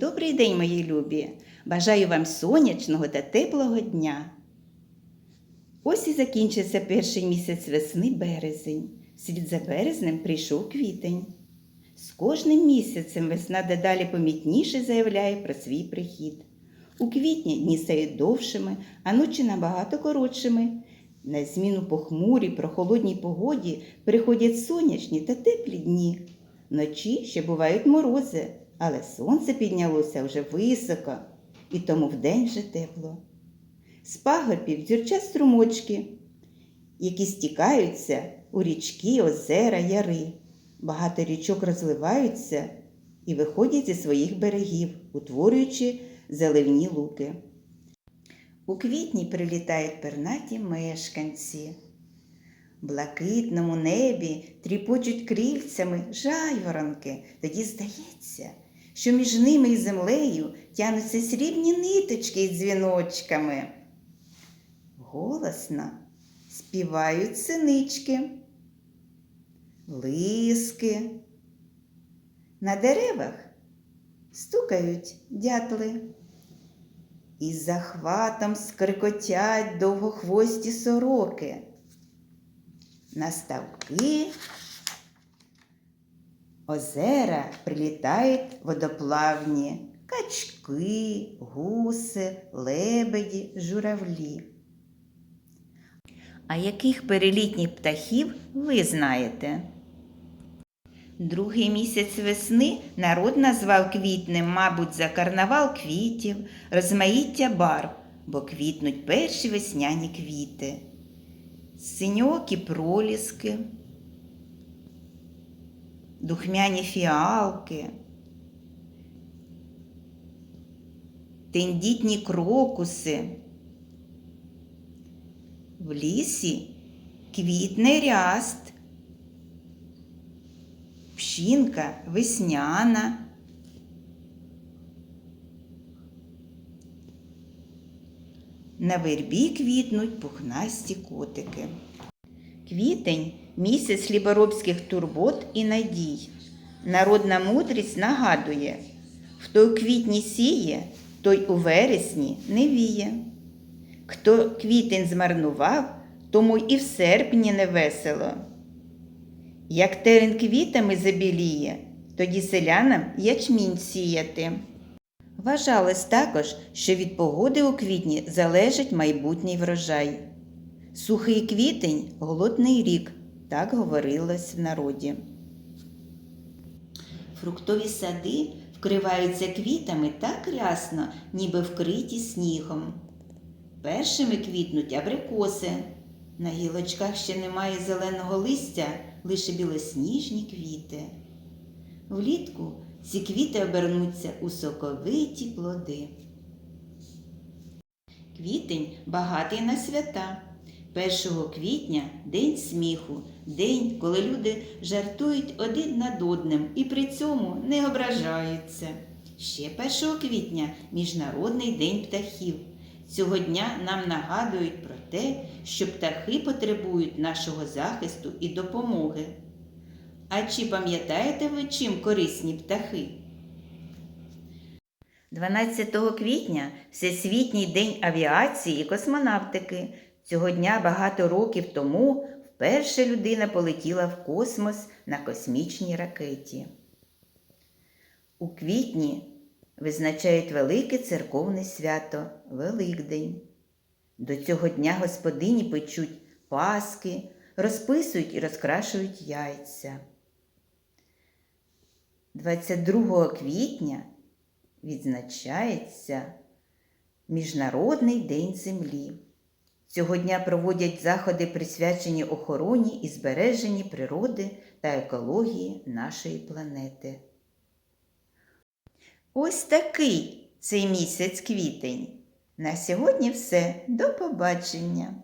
Добрий день, мої любі! Бажаю вам сонячного та теплого дня. Ось і закінчився перший місяць весни березень. Вслід за березнем прийшов квітень. З кожним місяцем весна дедалі помітніше заявляє про свій прихід. У квітні дні стають довшими, а ночі набагато коротшими. На зміну похмурій, прохолодній погоді приходять сонячні та теплі дні. Вночі ще бувають морози, але сонце піднялося вже високо, і тому вдень вже тепло. З пагорбів дзюрчать струмочки, які стікаються у річки, озера, яри. Багато річок розливаються і виходять зі своїх берегів, утворюючи заливні луки. У квітні прилітають пернаті мешканці. В блакитному небі тріпочуть крильцями жайворонки. Тоді здається, що між ними і землею тянуться срібні ниточки із дзвіночками. Голосно співають синички, лиски. На деревах стукають дятли. І захватом скрикотять довгохвості сороки. На ставки озера прилітають водоплавні качки, гуси, лебеді, журавлі. А яких перелітніх птахів ви знаєте? Другий місяць весни народ назвав квітнем, мабуть, за карнавал квітів, розмаїття барв, бо квітнуть перші весняні квіти, синьокі проліски, духмяні фіалки, тендітні крокуси. В лісі квітне ряст пшінка весняна. На вербі квітнуть пухнасті котики. Квітень місяць ліборобських турбот і надій. Народна мудрість нагадує, хто у квітні сіє, той у вересні не віє. Хто квітень змарнував, тому і в серпні не весело. Як терен квітами забіліє, тоді селянам ячмінь сіяти. Вважалось також, що від погоди у квітні залежить майбутній врожай. Сухий квітень голодний рік, так говорилось в народі. Фруктові сади вкриваються квітами так рясно, ніби вкриті снігом. Першими квітнуть абрикоси. На гілочках ще немає зеленого листя, лише білосніжні квіти. Влітку ці квіти обернуться у соковиті плоди. Квітень багатий на свята. 1 квітня день сміху, день, коли люди жартують один над одним і при цьому не ображаються. Ще 1 квітня Міжнародний день птахів. Цього дня нам нагадують про те, що птахи потребують нашого захисту і допомоги. А чи пам'ятаєте ви, чим корисні птахи? 12 квітня Всесвітній день авіації і космонавтики. Цього дня багато років тому вперше людина полетіла в космос на космічній ракеті. У квітні визначають велике церковне свято Великдень. До цього дня господині печуть паски, розписують і розкрашують яйця. 22 квітня відзначається Міжнародний день землі. Цього дня проводять заходи, присвячені охороні і збереженні природи та екології нашої планети. Ось такий цей місяць квітень. На сьогодні все. До побачення!